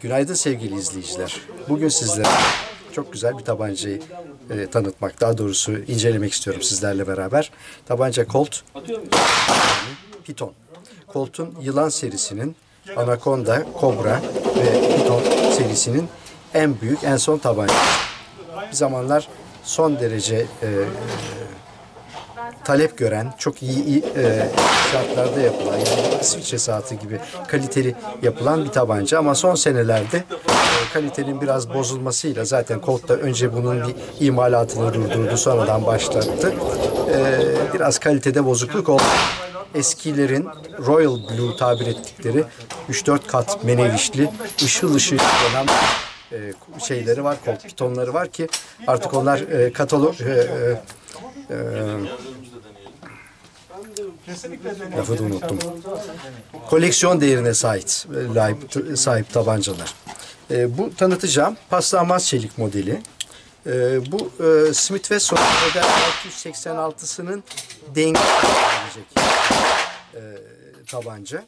Günaydın sevgili izleyiciler. Bugün sizlere çok güzel bir tabancayı e, tanıtmak, daha doğrusu incelemek istiyorum sizlerle beraber. Tabanca Colt Piton. Colt'un yılan serisinin Anaconda, Cobra ve Piton serisinin en büyük, en son tabancası. Bir zamanlar son derece e, talep gören, çok iyi, e, şartlarda yapılan, yani İsviçre saati gibi kaliteli yapılan bir tabanca. Ama son senelerde e, kalitenin biraz bozulmasıyla zaten Colt da önce bunun bir imalatını durdurdu, sonradan başlattı. E, biraz kalitede bozukluk oldu. Eskilerin Royal Blue tabir ettikleri 3-4 kat menevişli, ışıl ışıl yanan e, şeyleri var, Colt pitonları var ki artık onlar e, katalog... E, e, e, Lafı da unuttum. Koleksiyon değerine sahip, layık, sahip tabancalar. E, bu tanıtacağım paslanmaz çelik modeli. E, bu e, Smith Wesson model 686'sının dengi gelecek e, tabanca.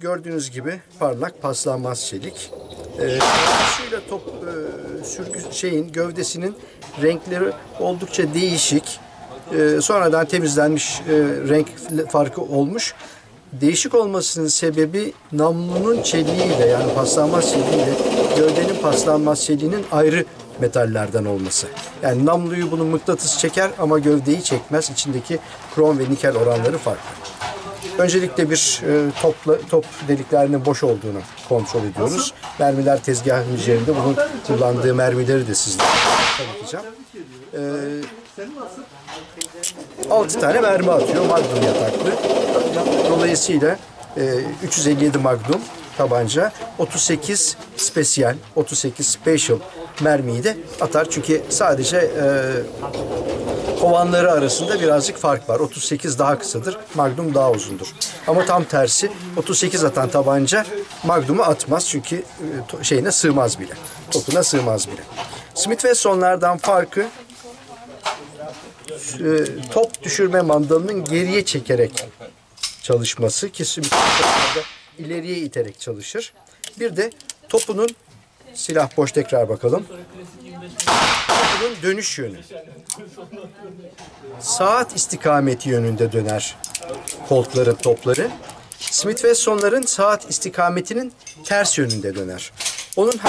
Gördüğünüz gibi parlak paslanmaz çelik. E, top e, sürgü şeyin gövdesinin renkleri oldukça değişik. E, sonradan temizlenmiş e, renk farkı olmuş. Değişik olmasının sebebi namlunun çeliğiyle yani paslanmaz çeliğiyle gövdenin paslanmaz çeliğinin ayrı metallerden olması. Yani namluyu bunu mıknatıs çeker ama gövdeyi çekmez. İçindeki krom ve nikel oranları farklı. Öncelikle bir e, topla, top deliklerinin boş olduğunu kontrol ediyoruz. Mermiler tezgahın üzerinde. Bunun kullandığı mermileri de sizlere tanıtacağım. E, 6 tane mermi atıyor Magnum yataklı. Dolayısıyla e, 357 Magnum tabanca, 38 Special, 38 Special mermiyi de atar. Çünkü sadece e, kovanları arasında birazcık fark var. 38 daha kısadır, Magnum daha uzundur. Ama tam tersi 38 atan tabanca Magnum'u atmaz çünkü e, şeyine sığmaz bile. Topuna sığmaz bile. Smith Wesson'lardan farkı e, top düşürme mandalının geriye çekerek çalışması ki ileriye iterek çalışır. Bir de topunun silah boş tekrar bakalım. Topunun dönüş yönü. Saat istikameti yönünde döner koltların topları. Smith Wesson'ların saat istikametinin ters yönünde döner. Onun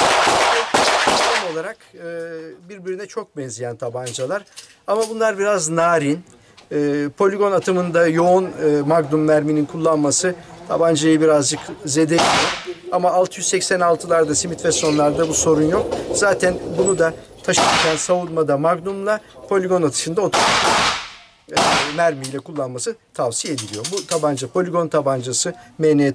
olarak e, birbirine çok benzeyen tabancalar. Ama bunlar biraz narin. E, poligon atımında yoğun e, magnum merminin kullanması tabancayı birazcık zedeliyor. Ama 686'larda Smith Wesson'larda bu sorun yok. Zaten bunu da taşırken savunmada magnumla poligon atışında o e, mermiyle kullanması tavsiye ediliyor. Bu tabanca poligon tabancası MN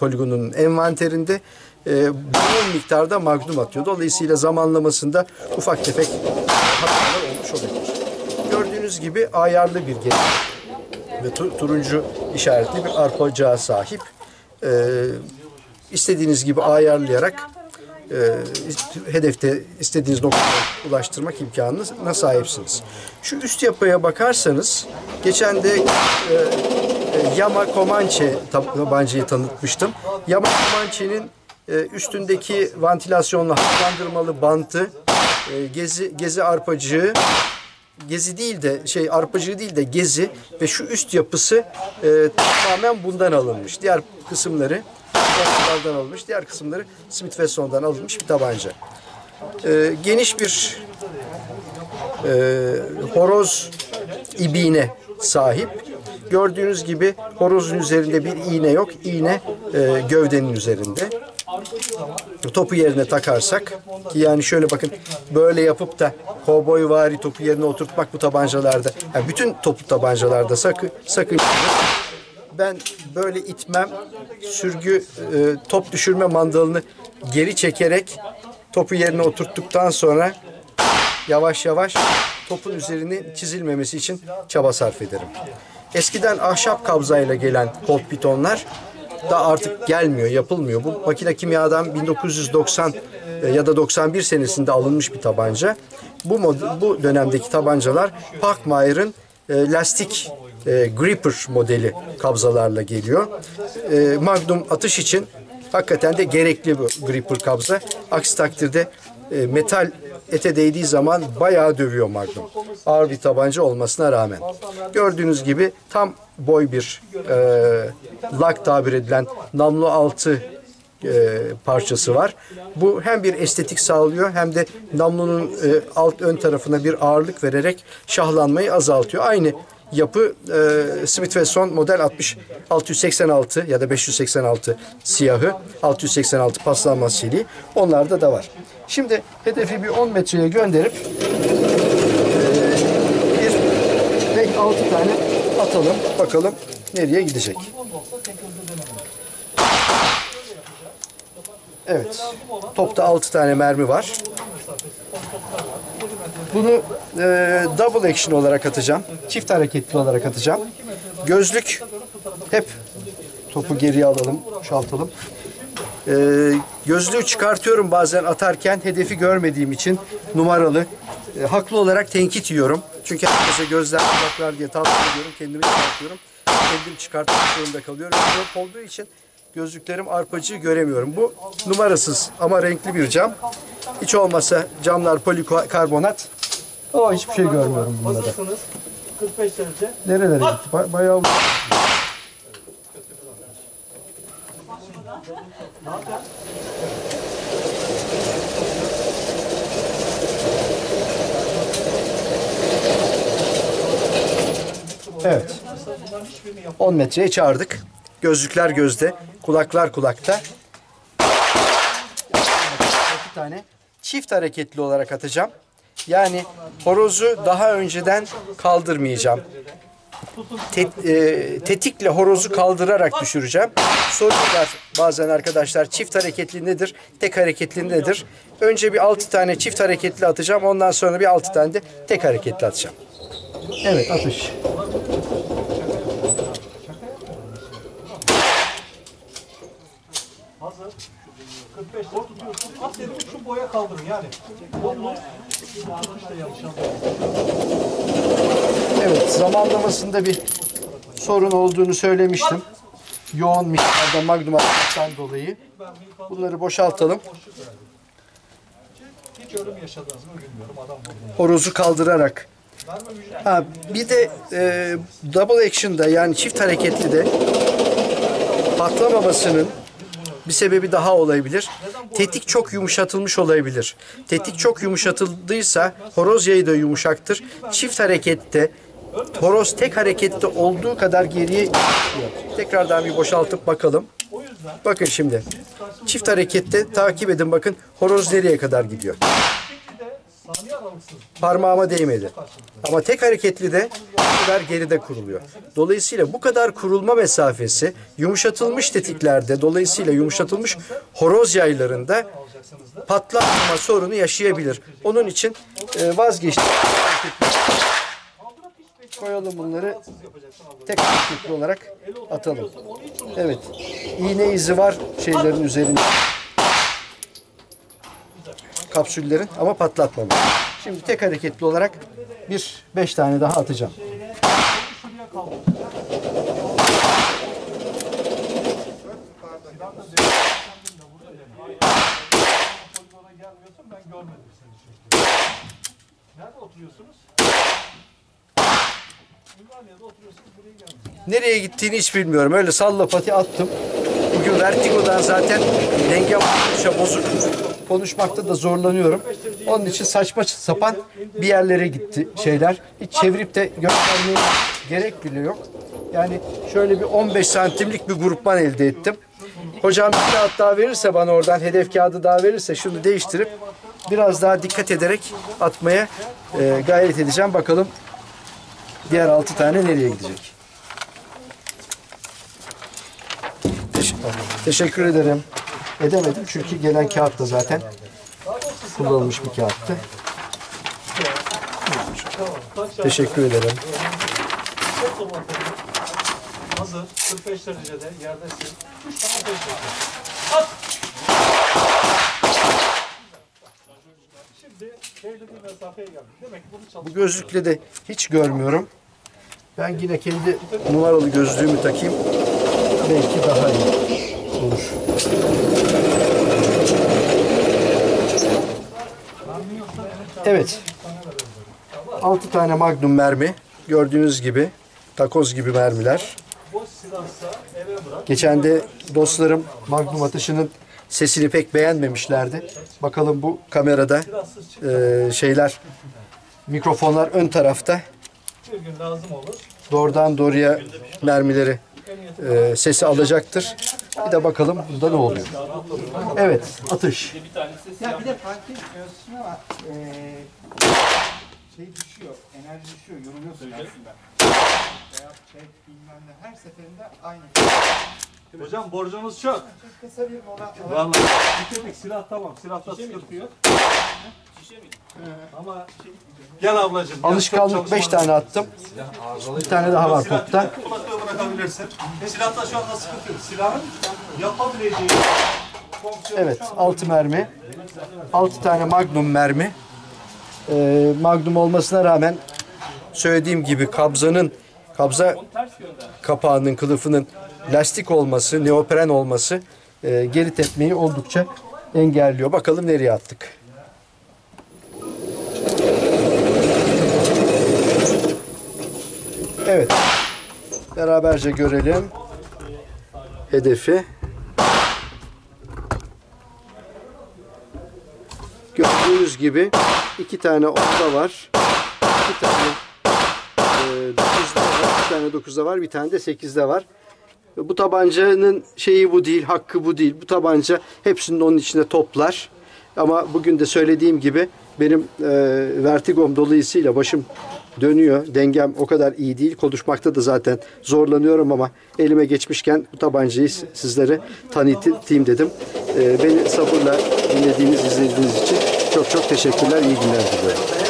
poligonunun envanterinde e, bol miktarda magnum atıyor. Dolayısıyla zamanlamasında ufak tefek hatalar olmuş olabilir. Gördüğünüz gibi ayarlı bir gemi ve tu, turuncu işaretli bir arpacağa sahip. E, istediğiniz gibi ayarlayarak e, hedefte istediğiniz noktaya ulaştırmak imkanına sahipsiniz. Şu üst yapıya bakarsanız geçen de e, e, Yama Comanche tabancayı tanıtmıştım. Yama Comanche'nin e, üstündeki ventilasyonlu havalandırmalı bantı, e, gezi gezi arpacığı gezi değil de şey arpacığı değil de gezi ve şu üst yapısı e, tamamen bundan alınmış. Diğer kısımları Wesson'dan alınmış. Diğer kısımları Smith Wesson'dan alınmış bir tabanca. E, geniş bir e, horoz ibiğine sahip. Gördüğünüz gibi horozun üzerinde bir iğne yok. İğne e, gövdenin üzerinde. Topu yerine takarsak ki yani şöyle bakın böyle yapıp da kovboy vari topu yerine oturtmak bu tabancalarda yani bütün topu tabancalarda sakın sakın ben böyle itmem sürgü e, top düşürme mandalını geri çekerek topu yerine oturttuktan sonra yavaş yavaş topun üzerine çizilmemesi için çaba sarf ederim. Eskiden ahşap kabzayla gelen kolt pitonlar da artık gelmiyor, yapılmıyor. Bu makine kimyadan 1990 e, ya da 91 senesinde alınmış bir tabanca. Bu bu dönemdeki tabancalar Parkmayer'ın e, lastik e, gripper modeli kabzalarla geliyor. E, Magnum atış için Hakikaten de gerekli bu gripper kabza. Aksi takdirde metal ete değdiği zaman bayağı dövüyor Magnum. Ağır bir tabanca olmasına rağmen. Gördüğünüz gibi tam boy bir e, lak tabir edilen namlu altı e, parçası var. Bu hem bir estetik sağlıyor hem de namlunun e, alt ön tarafına bir ağırlık vererek şahlanmayı azaltıyor. Aynı yapı e, Smith Wesson model 60 686 ya da 586 siyahı 686 paslanmaz çeliği onlarda da var. Şimdi hedefi bir 10 metreye gönderip e, bir 5-6 tane atalım bakalım nereye gidecek. Evet. Topta 6 tane mermi var. Bunu e, double action olarak atacağım. Çift hareketli olarak atacağım. Gözlük hep topu geriye alalım, boşaltalım. E, gözlüğü çıkartıyorum bazen atarken hedefi görmediğim için numaralı. E, haklı olarak tenkit yiyorum. Çünkü herkese gözler kulaklar diye tavsiye ediyorum. Kendimi çıkartıyorum. Kendim çıkartmak zorunda kalıyorum. Yok olduğu için gözlüklerim arpacığı göremiyorum. Bu numarasız ama renkli bir cam. Hiç olmasa camlar polikarbonat. O hiçbir şey görmüyorum bunda da. Hazırsınız. 45 derece. Nerelere gitti? Ba- bayağı uzak. Evet. 10 metreye çağırdık. Gözlükler gözde, kulaklar kulakta. İki tane çift hareketli olarak atacağım. Yani horozu daha önceden kaldırmayacağım. Tet- e, tetikle horozu kaldırarak düşüreceğim. Soruyorlar bazen arkadaşlar çift hareketli nedir, tek hareketli nedir? Önce bir 6 tane çift hareketli atacağım. Ondan sonra bir 6 tane de tek hareketli atacağım. Evet atış. 45 derece tutuyorsun. At dedim şu boya kaldırın yani. Kolunu tutuşta yanlış anladım. Evet zamanlamasında bir sorun olduğunu söylemiştim. Yoğun miktarda magnum atmaktan dolayı. Bunları boşaltalım. Hiç ölüm yaşadınız mı bilmiyorum. Adam horozu kaldırarak. Ha, bir de e, double action'da yani çift hareketli de patlamamasının bir sebebi daha olabilir. Tetik çok yumuşatılmış olabilir. Tetik çok yumuşatıldıysa horoz yayı da yumuşaktır. Çift harekette horoz tek harekette olduğu kadar geriye. Tekrardan bir boşaltıp bakalım. Bakın şimdi. Çift harekette takip edin bakın horoz nereye kadar gidiyor. Parmağıma değmedi. Ama tek hareketli de kadar geride kuruluyor. Dolayısıyla bu kadar kurulma mesafesi yumuşatılmış tetiklerde, dolayısıyla yumuşatılmış horoz yaylarında patlatma sorunu yaşayabilir. Onun için e, vazgeçtik. Koyalım bunları tek hareketli olarak atalım. Evet. İğne izi var şeylerin üzerinde. Kapsüllerin ama patlatmamış. Şimdi tek hareketli olarak bir beş tane daha atacağım. Şuraya kaldır. Poligona gelmiyorsun ben. Nerede oturuyorsunuz? Ümraniye'de oturuyorsunuz buraya gelmiyorsunuz. Nereye gittiğini hiç bilmiyorum. Öyle salla pati attım. Bugün Vertigo'dan zaten denge bozuk. Konuşmakta da zorlanıyorum. Onun için saçma sapan bir yerlere gitti şeyler. Hiç çevirip de göstermeye gerek bile yok. Yani şöyle bir 15 santimlik bir grupman elde ettim. Hocam bir kağıt daha verirse bana oradan hedef kağıdı daha verirse şunu değiştirip biraz daha dikkat ederek atmaya e, gayret edeceğim. Bakalım diğer 6 tane nereye gidecek? Teş- Teşekkür ederim. Edemedim çünkü gelen kağıt da zaten kullanılmış bir kağıttı. Teşekkür ederim. Hazır. 45 derecede yerdesin. 3 tane 5 dakika. At! Şimdi belli bir mesafeye geldik. Demek ki bunu Bu gözlükle de hiç görmüyorum. Ben yine kendi numaralı gözlüğümü takayım. Belki daha iyi olur. Evet. 6 tane magnum mermi. Gördüğünüz gibi takoz gibi mermiler. Geçen de dostlarım magnum atışının sesini pek beğenmemişlerdi. Bakalım bu kamerada e, şeyler mikrofonlar ön tarafta doğrudan doğruya mermileri e, sesi alacaktır. Bir de bakalım bunda ne oluyor. Evet, atış. Ya bir de fark etmiyorsun ama eee şey düşüyor, enerji düşüyor, yoruluyorsun aslında. Veya çek bilmem ne her seferinde aynı. Hocam borcunuz çok. Çok kısa bir mola Vallahi bitirdik silah tamam. Silahta sıkıntı yok. Ama gel ablacığım. Alışkanlık Çok 5 tane attım. Bir tane daha var topta. Kulaklığı bırakabilirsin. Silahta şu anda sıkıntı yok. Silahın yapabileceği fonksiyonu Evet, şu anda 6 mermi. 6 tane magnum mermi. Ee, magnum olmasına rağmen söylediğim gibi kabzanın kabza kapağının kılıfının lastik olması, neopren olması e, geri tepmeyi oldukça engelliyor. Bakalım nereye attık. Evet. Beraberce görelim hedefi. Gördüğünüz gibi iki tane onda var. iki tane e, dokuzda var. Bir tane dokuzda var. Bir tane de sekizde var. Bu tabancanın şeyi bu değil, hakkı bu değil. Bu tabanca hepsinin onun içinde toplar. Ama bugün de söylediğim gibi benim e, vertigom dolayısıyla başım dönüyor. Dengem o kadar iyi değil. Konuşmakta da zaten zorlanıyorum ama elime geçmişken bu tabancayı sizlere tanıtayım dedim. E, beni sabırla dinlediğiniz, izlediğiniz için çok çok teşekkürler. İyi günler diliyorum.